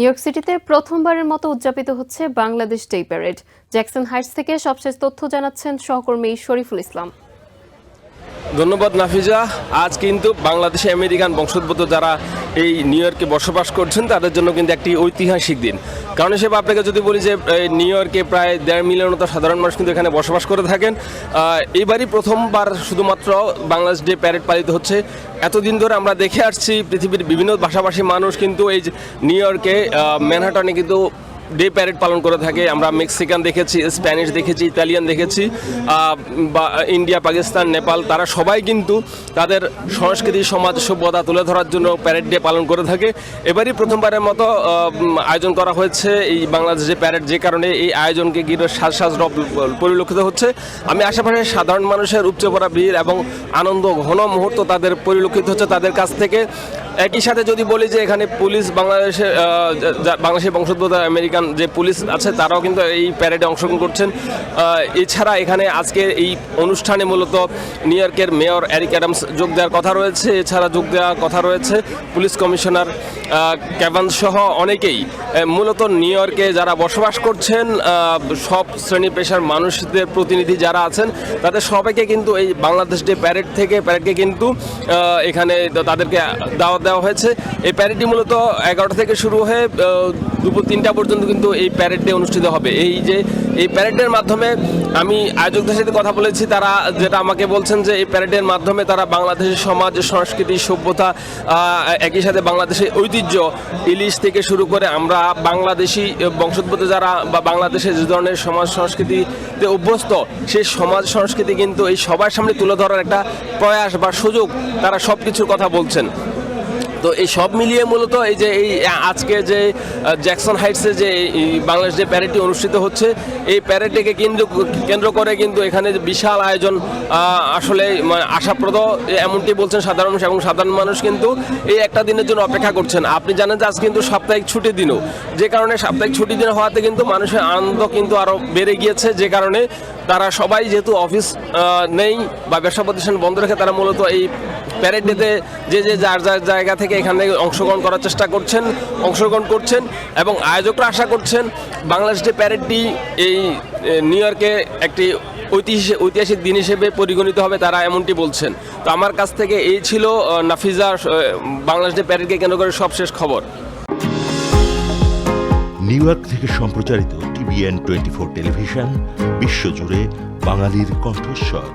New সিটিতে প্রথমবারের মতো উদযাপিত হচ্ছে Bangladesh day parade Jackson Heights থেকে সবশেষ তথ্য জানাচ্ছেন সহকর্মী শরীফুল ইসলাম। ধন্যবাদ নাফিজা। আজ কিন্তু বাংলাদেশে আমেরিকান বংশোদ্ভূত যারা এই নিউ ইয়র্কে বসবাস করছেন, তাদের জন্য কিন্তু একটি ঐতিহাসিক দিন। কারণ হিসেবে আপনাকে যদি বলি যে নিউ ইয়র্কে প্রায় দেড় মিলিয়ন মতো সাধারণ মানুষ কিন্তু এখানে বসবাস করে থাকেন। এইবারই প্রথমবার শুধুমাত্র বাংলাদেশ ডে প্যারেড পালিত হচ্ছে। এতদিন ধরে আমরা দেখে আসছি পৃথিবীর বিভিন্ন ভাষাভাষী মানুষ কিন্তু এই নিউ ইয়র্কে ম্যানহাটনে কিন্তু ডে প্যারেড পালন করে থাকে। আমরা মেক্সিকান দেখেছি, স্প্যানিশ দেখেছি, ইতালিয়ান দেখেছি বা, ইন্ডিয়া, পাকিস্তান, নেপাল, তারা সবাই কিন্তু তাদের সংস্কৃতি, সমাজ, সভ্যতা তুলে ধরার জন্য প্যারেড ডে পালন করে থাকে। এবারই প্রথমবারের মতো আয়োজন করা হয়েছে এই বাংলাদেশে প্যারেড, যে কারণে এই আয়োজনকে ঘিরে সাজ রব, পরিলক্ষিত হচ্ছে। আমি আশেপাশে সাধারণ মানুষের উপচে পড়া ভিড় এবং আনন্দ, ঘন মুহূর্ত তাদের পরিলক্ষিত হচ্ছে। তাদের কাছ থেকে একই সাথে যদি বলি যে এখানে পুলিশ বাংলাদেশে বাংলাদেশের বংশোদ্ভূত আমেরিকান যে পুলিশ আছে, তারাও কিন্তু এই প্যারেডে অংশগ্রহণ করছেন। এছাড়া এখানে আজকে এই অনুষ্ঠানে মূলত নিউ ইয়র্কের মেয়র এরিক অ্যাডামস যোগ দেওয়ার কথা রয়েছে। এছাড়া যোগ দেওয়ার কথা রয়েছে পুলিশ কমিশনার ক্যাভান্স সহ অনেকেই। মূলত নিউ ইয়র্কে যারা বসবাস করছেন সব শ্রেণি পেশার মানুষদের প্রতিনিধি যারা আছেন, তাদের সবাইকে কিন্তু এই বাংলাদেশ ডে প্যারেড থেকে প্যারেডকে কিন্তু এখানে তাদেরকে দাওয়াত দেওয়া হয়েছে। এই প্যারেডটি মূলত এগারোটা থেকে শুরু হয়ে দুপুর তিনটা পর্যন্ত কিন্তু এই প্যারেড ডে অনুষ্ঠিত হবে। এই যে, এই প্যারেডের মাধ্যমে আমি আয়োজকদের সাথে কথা বলেছি, তারা যেটা আমাকে বলছেন যে এই প্যারেডের মাধ্যমে তারা বাংলাদেশের সমাজ, সংস্কৃতি, সভ্যতা একই সাথে বাংলাদেশের ঐতিহ্য ইলিশ থেকে শুরু করে আমরা বাংলাদেশি বংশোদ্ভূত যারা বা বাংলাদেশের যে ধরনের সমাজ, সংস্কৃতিতে অভ্যস্ত, সেই সমাজ, সংস্কৃতি কিন্তু এই সবার সামনে তুলে ধরার একটা প্রয়াস বা সুযোগ তারা সব কিছুর কথা বলছেন। তো এই সব মিলিয়ে মূলত এই যে এই আজকে যে জ্যাকসন হাইটসে যে বাংলাদেশ যে প্যারেডটি অনুষ্ঠিত হচ্ছে, এই প্যারেডটিকে কেন্দ্র কেন্দ্র করে কিন্তু এখানে বিশাল আয়োজন আসলে আশাপ্রদ এমনটি বলছেন সাধারণ মানুষ এবং সাধারণ মানুষ কিন্তু এই একটা দিনের জন্য অপেক্ষা করছেন। আপনি জানেন যে আজ কিন্তু সাপ্তাহিক ছুটির দিনও। যে কারণে সাপ্তাহিক ছুটির দিন হওয়াতে কিন্তু মানুষের আনন্দ কিন্তু আরও বেড়ে গিয়েছে। যে কারণে তারা সবাই যেহেতু অফিস নেই বা ব্যবসা প্রতিষ্ঠান বন্ধ রেখে তারা মূলত এই প্যারেড ডেতে যে যে যার যার জায়গা থেকে এখানে অংশগ্রহণ করার চেষ্টা করছেন, অংশগ্রহণ করছেন এবং আয়োজকরা আশা করছেন বাংলাদেশ ডে প্যারেডটি এই নিউ ইয়র্কে একটি ঐতিহাসিক দিন হিসেবে পরিগণিত হবে তারা এমনটি বলছেন। তো আমার কাছ থেকে এই ছিল নাফিজা বাংলাদেশ ডে প্যারেডকে কেন্দ্র করে সবশেষ খবর। নিউ ইয়র্ক থেকে সম্প্রচারিত টিভিএন টোয়েন্টি ফোর টেলিভিশন বিশ্বজুড়ে বাঙালির কণ্ঠস্বর।